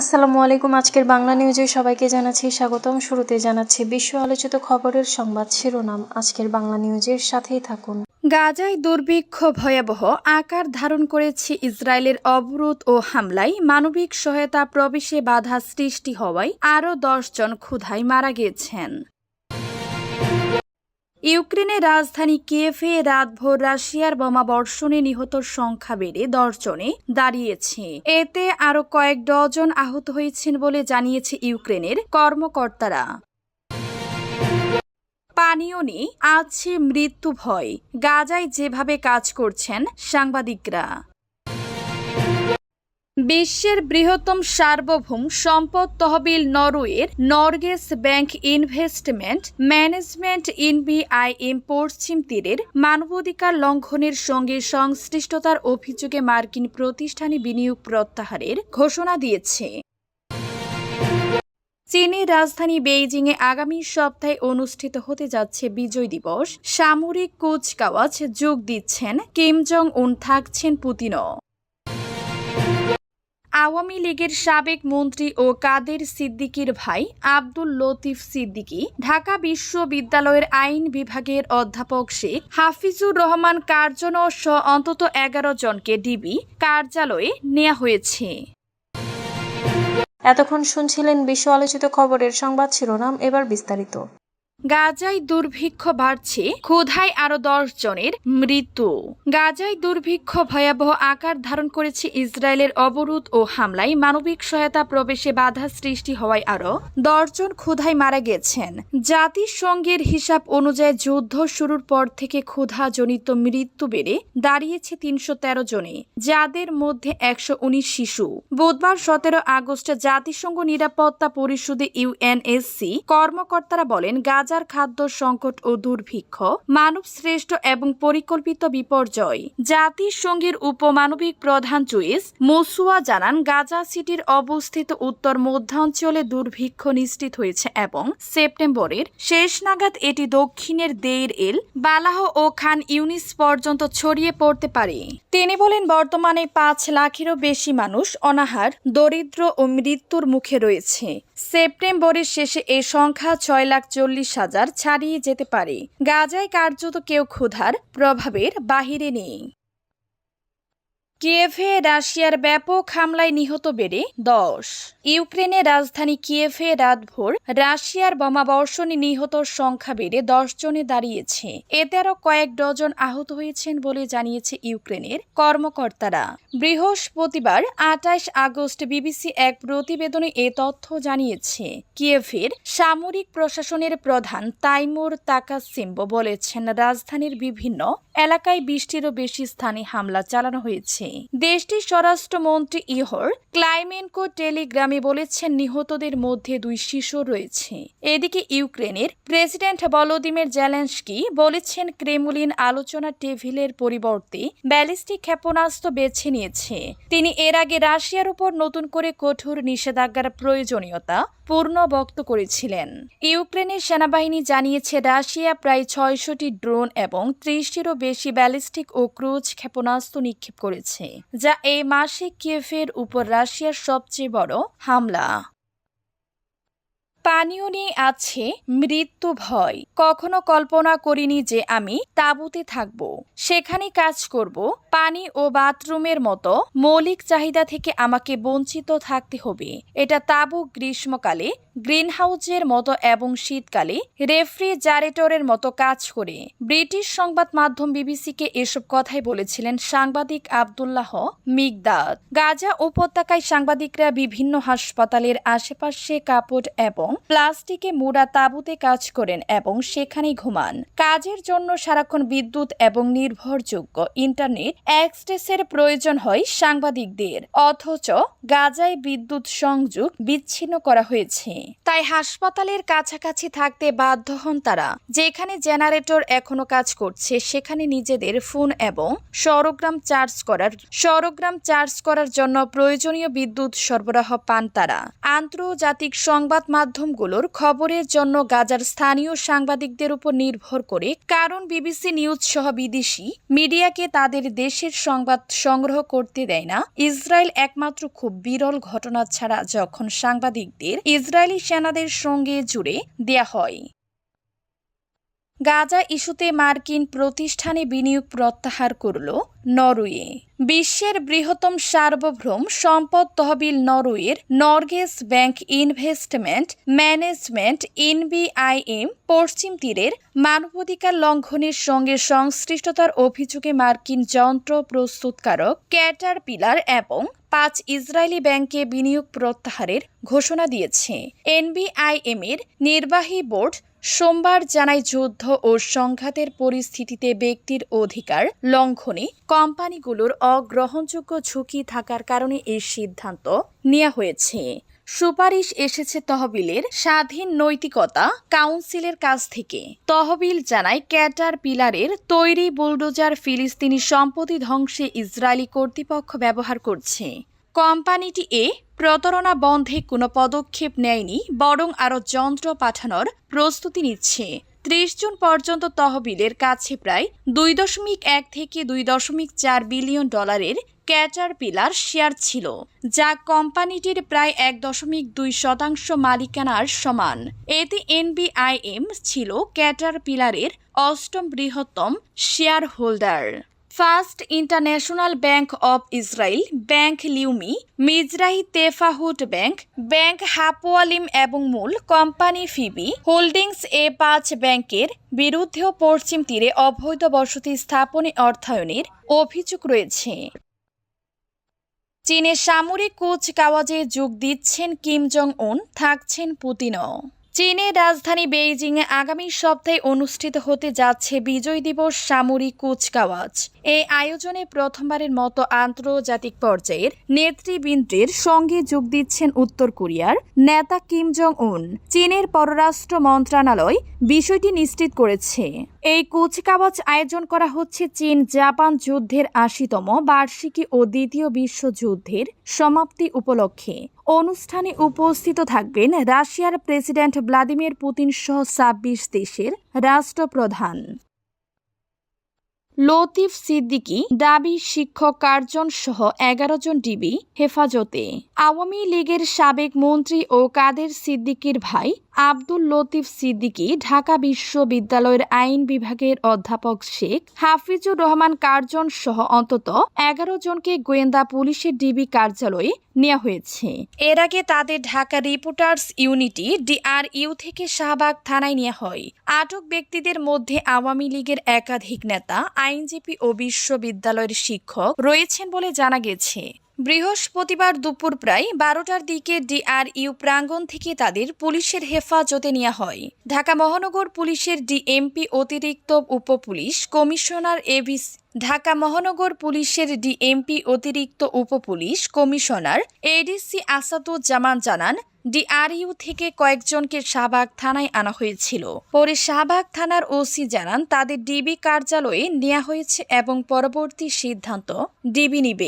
আসসালামু আলাইকুম, আজকের বাংলা নিউজে সবাইকে জানাচ্ছি স্বাগতম। শুরুতে জানাচ্ছি বিশ্ব আলোচিত খবরের সংবাদ শিরোনাম। আজকের বাংলা নিউজের সাথেই থাকুন। গাজায় দুর্ভিক্ষ ভয়াবহ আকার ধারণ করেছে ইসরায়েলের অবরোধ ও হামলায়। মানবিক সহায়তা প্রবেশে বাধা সৃষ্টি হওয়ায় আরও দশজন ক্ষুধায় মারা গিয়েছেন ইউক্রেনের রাজধানী কিয়েভে রাতভর রাশিয়ার বোমা বর্ষণে নিহত সংখ্যা বেড়ে দশ জনে দাঁড়িয়েছে। এতে আরও কয়েক ডজন আহত হয়েছেন বলে জানিয়েছে ইউক্রেনের কর্মকর্তারা। পানীয় নেই, আছে মৃত্যু ভয়। গাজায় যেভাবে কাজ করছেন সাংবাদিকরা। বিশ্বের বৃহত্তম সার্বভৌম সম্পদ তহবিল নরওয়ের Norges bank investment management NBIM পশ্চিম তীরের মানবাধিকার লঙ্ঘনের সঙ্গে সংশ্লিষ্টতার অভিযোগে মার্কিন প্রতিষ্ঠানে বিনিয়োগ প্রত্যাহারের ঘোষণা দিয়েছে। চীনের রাজধানী বেইজিংয়ে আগামী সপ্তাহে অনুষ্ঠিত হতে যাচ্ছে বিজয় দিবস। সামরিক কুচকাওয়াজ যোগ দিচ্ছেন কিম জং উন থাকছেন পুতিনও। আওয়ামী লীগের সাবেক মন্ত্রী ও কাদের সিদ্দিকীর ভাই আব্দুল লতিফ সিদ্দিকী ঢাকা বিশ্ববিদ্যালয়ের আইন বিভাগের অধ্যাপক শেখ হাফিজুর রহমান কার্জন সহ অন্তত এগারো জনকে ডিবি কার্যালয়ে নেওয়া হয়েছে। এতক্ষণ শুনছিলেন বিশ্ব আলোচিত খবরের সংবাদ শিরোনাম, এবার বিস্তারিত। গাজায় দুর্ভিক্ষ বাড়ছে, ক্ষুধায় আরও দশ জনের মৃত্যু। গাজায় দুর্ভিক্ষ ভয়াবহ আকার ধারণ করেছে ইসরায়েলের অবরোধ ও হামলায় মানবিক সহায়তা প্রবেশে বাধা সৃষ্টি হওয়ায় আরও দশজন ক্ষুধায় মারা গেছেন। জাতিসংঘের হিসাব অনুযায়ী যুদ্ধ শুরুর পর থেকে ক্ষুধাজনিত মৃত্যু বেড়ে দাঁড়িয়েছে তিনশো তেরো জনে, যাদের মধ্যে একশো উনিশ শিশু। বুধবার সতেরো আগস্ট জাতিসংঘ নিরাপত্তা পরিষদে ইউএনএসসি কর্মকর্তারা বলেন গাজার খাদ্য সংকট ও দুর্ভিক্ষ, মানব শ্রেষ্ঠ এবং পরিকল্পিত বিপর্যয়। জাতিসংঘের উপমানবিক প্রধান জুইস মুসুয়া জানান, গাজা সিটির অবস্থিত উত্তর মধ্যাঞ্চলে দুর্ভিক্ষ নিশ্চিত হয়েছে এবং সেপ্টেম্বরের শেষ নাগাদ এটি দক্ষিণের দেইর এল বালাহ ও খান ইউনিস পর্যন্ত ছড়িয়ে পড়তে পারে। তিনি বলেন, বর্তমানে পাঁচ লাখেরও বেশি মানুষ অনাহার, দরিদ্র ও মৃত্যুর মুখে রয়েছে। সেপ্টেম্বরের শেষে এই সংখ্যা ছয় লাখ চল্লিশ হাজার ছাড়িয়ে যেতে পারে। গাজায় কার্যত কেউ ক্ষুধার প্রভাবের বাহিরে নেই। কিয়েভে রাশিয়ার ব্যাপক হামলায় নিহত বেড়ে দশ। ইউক্রেনের রাজধানী কিয়েভে রাতভর রাশিয়ার বোমাবর্ষণে নিহত সংখ্যা বেড়ে দশ জনে দাঁড়িয়েছে। এতে আরও কয়েক ডজন আহত হয়েছেন বলে জানিয়েছে ইউক্রেনের কর্মকর্তারা। বৃহস্পতিবার আঠাইশ আগস্ট বিবিসি এক প্রতিবেদনে এ তথ্য জানিয়েছে। কিয়েভের সামরিক প্রশাসনের প্রধান তাইমুর তাকাসিম্বো বলেছেন, রাজধানীর বিভিন্ন এলাকায় বৃষ্টিরও বেশি স্থানে হামলা চালানো হয়েছে। দেশটির স্বরাষ্ট্রমন্ত্রী ইহর ক্লাইমেনকো টেলিগ্রামে বলেছেন নিহতদের মধ্যে দুই শিশু রয়েছে। এদিকে ইউক্রেনের প্রেসিডেন্ট ভলোদিমির জেলেন্সকি বলেছেন ক্রেমলিন আলোচনা টেভিলের পরিবর্তে ব্যালিস্টিক ক্ষেপণাস্ত্র বেছে নিয়েছে। তিনি এর আগে রাশিয়ার উপর নতুন করে কঠোর নিষেধাজ্ঞার প্রয়োজনীয়তা পূর্ণ বক্ত করেছিলেন। ইউক্রেনের সেনাবাহিনী জানিয়েছে, রাশিয়া প্রায় ছয়শটি ড্রোন এবং ত্রিশটিরও বেশি ব্যালিস্টিক ও ক্রুজ ক্ষেপণাস্ত্র নিক্ষেপ করেছে, যা এই মাসে কিয়েফের উপর রাশিয়ার সবচেয়ে বড় হামলা। পানীয় নিয়ে আছে মৃত্যু ভয়। কখনো কল্পনা করিনি যে আমি তাঁবুতে থাকব। সেখানে কাজ করব। পানি ও বাথরুমের মতো মৌলিক চাহিদা থেকে আমাকে বঞ্চিত থাকতে হবে। এটা তাঁবু গ্রীষ্মকালে গ্রিনহাউজের মতো এবং শীতকালে রেফ্রিজারেটরের মতো কাজ করে। ব্রিটিশ সংবাদ মাধ্যম বিবিসিকে এসব কথাই বলেছিলেন সাংবাদিক আবদুল্লাহ মিগদাদ। গাজা উপত্যকায় সাংবাদিকরা বিভিন্ন হাসপাতালের আশেপাশে কাপড় এবং প্লাস্টিকে মোড়া তাঁবুতে কাজ করেন এবং সেখানেই ঘুমান। কাজের জন্য সারাক্ষণ বিদ্যুৎ এবং নির্ভরযোগ্য ইন্টারনেট অ্যাক্সেসের প্রয়োজন হয় সাংবাদিকদের। অথচ গাজায় বিদ্যুৎ সংযোগ বিচ্ছিন্ন করা হয়েছে। তাই হাসপাতালের কাছাকাছি থাকতে বাধ্য হন তারা। যেখানে জেনারেটর এখনও কাজ করছে, সেখানে নিজেদের ফোন এবং সরগ্রাম চার্জ করার, সরগ্রাম চার্জ করার জন্য প্রয়োজনীয় বিদ্যুৎ সরবরাহ পান তারা। আন্তর্জাতিক সংবাদ মাধ্যমগুলোর খবরের জন্য গাজার স্থানীয় সাংবাদিকদের উপর নির্ভর করে কারণ বিবিসি নিউজ সহ বিদেশি মিডিয়াকে তাদের দেশের সংবাদ সংগ্রহ করতে দেয় না। ইসরায়েল একমাত্র খুব বিরল ঘটনা ছাড়া যখন সাংবাদিকদের ইসরায়েলি সেনাদের সঙ্গে জুড়ে দেয়া হয়। গাজা ইস্যুতে মার্কিন প্রতিষ্ঠানে বিনিয়োগ প্রত্যাহার করল নরওয়ে। বিশ্বের বৃহত্তম সার্বভৌম সম্পদ তহবিল নরওয়ের Norges bank investment management NBIM পশ্চিম তীরের মানবাধিকার লঙ্ঘনের সঙ্গে সংশ্লিষ্টতার অভিযোগে মার্কিন যন্ত্র প্রস্তুতকারক ক্যাটার পিলার এবং পাঁচ ইসরায়েলি ব্যাংকে বিনিয়োগ প্রত্যাহারের ঘোষণা দিয়েছে। এনবিআইএম এর নির্বাহী বোর্ড সোমবার জানায় যুদ্ধ ও সংঘাতের পরিস্থিতিতে ব্যক্তির অধিকার লঙ্ঘনে কোম্পানিগুলোর অগ্রহণযোগ্য ঝুঁকি থাকার কারণে এই সিদ্ধান্ত নেওয়া হয়েছে। সুপারিশ এসেছে তহবিলের স্বাধীন নৈতিকতা কাউন্সিলের কাছ থেকে। তহবিল জানায় ক্যাটার পিলারের তৈরি বুলডোজার ফিলিস্তিনি সম্পত্তি ধ্বংসে ইসরায়েলি কর্তৃপক্ষ ব্যবহার করছে। কোম্পানিটি এ প্রতারণা বন্ধে কোনো পদক্ষেপ নেয়নি, বরং আরও যন্ত্র পাঠানোর প্রস্তুতি নিচ্ছে। ত্রিশ জুন পর্যন্ত তহবিলের কাছে প্রায় দুই দশমিক এক থেকে দুই দশমিক চার বিলিয়ন ডলারের ক্যাটার পিলার শেয়ার ছিল, যা কোম্পানিটির প্রায় এক দশমিক দুই শতাংশ মালিকানার সমান। এতে এনবিআইএম ছিল ক্যাটার পিলারের অষ্টম বৃহত্তম shareholder first international bank of Israel bank Leumi, Mizrahi Tefahot bank bank Hapoalim এবং মূল কোম্পানি ফিবি হোল্ডিংস এ পাঁচ ব্যাংকের বিরুদ্ধেও পশ্চিম তীরে অবৈধ বসতি স্থাপনে অর্থায়নের অভিযোগ রয়েছে। চীনে সামরিক কুচকাওয়াজে যোগ দিচ্ছেন কিম জং উন থাকছেন পুতিনও। চীনের রাজধানী বেইজিংয়ে আগামী সপ্তাহে অনুষ্ঠিত হতে যাচ্ছে বিজয় দিবস সামরিক কুচকাওয়াজ এই আয়োজনে প্রথমবারের মতো আন্তর্জাতিক পর্যায়ের নেতৃবৃন্দের সঙ্গে যোগ দিচ্ছেন উত্তর কোরিয়ার নেতা কিম জং উন চীনের পররাষ্ট্র মন্ত্রণালয় বিষয়টি নিশ্চিত করেছে। এই কুচকাওয়াজ আয়োজন করা হচ্ছে চীন জাপান যুদ্ধের আশিতম বার্ষিকী ও দ্বিতীয় বিশ্বযুদ্ধের সমাপ্তি উপলক্ষে। অনুষ্ঠানে উপস্থিত থাকবেন রাশিয়ার প্রেসিডেন্ট ভ্লাদিমির পুতিন সহ ছাব্বিশ দেশের রাষ্ট্রপ্রধান। লতিফ সিদ্দিকী, দাবি শিক্ষক কার্জন সহ এগারো জন ডিবি হেফাজতে। আওয়ামী লীগের সাবেক মন্ত্রী ও কাদের সিদ্দিকীর ভাই আব্দুল লতিফ সিদ্দিকী ঢাকা বিশ্ববিদ্যালয়ের আইন বিভাগের অধ্যাপক শেখ হাফিজুর রহমান কার্জন সহ অন্তত এগারো জনকে গোয়েন্দা পুলিশের ডিবি কার্যালয়ে নেওয়া হয়েছে। এর আগে তাদের ঢাকা রিপোর্টার্স ইউনিটি ডিআরইউ থেকে শাহবাগ থানায় নেওয়া হয়। আটক ব্যক্তিদের মধ্যে আওয়ামী লীগের একাধিক নেতা, আইনজীবী ও বিশ্ববিদ্যালয়ের শিক্ষক রয়েছেন বলে জানা গেছে। বৃহস্পতিবার দুপুর প্রায় বারোটার দিকে ডিআরইউ প্রাঙ্গণ থেকে তাদের পুলিশের হেফাজতে নেওয়া হয়। ঢাকা মহানগর পুলিশের ডিএমপি অতিরিক্ত উপপুলিশ কমিশনার এভিস, ঢাকা মহানগর পুলিশের ডিএমপি অতিরিক্ত উপপুলিশ কমিশনার এডিসি আসাদুজ্জামান জানান, ডিআরইউ থেকে কয়েকজনকে শাহবাগ থানায় আনা হয়েছিল। পরে শাহবাগ থানার ওসি জানান, তাদের ডিবি কার্যালয়ে নেওয়া হয়েছে এবং পরবর্তী সিদ্ধান্ত ডিবি নিবে।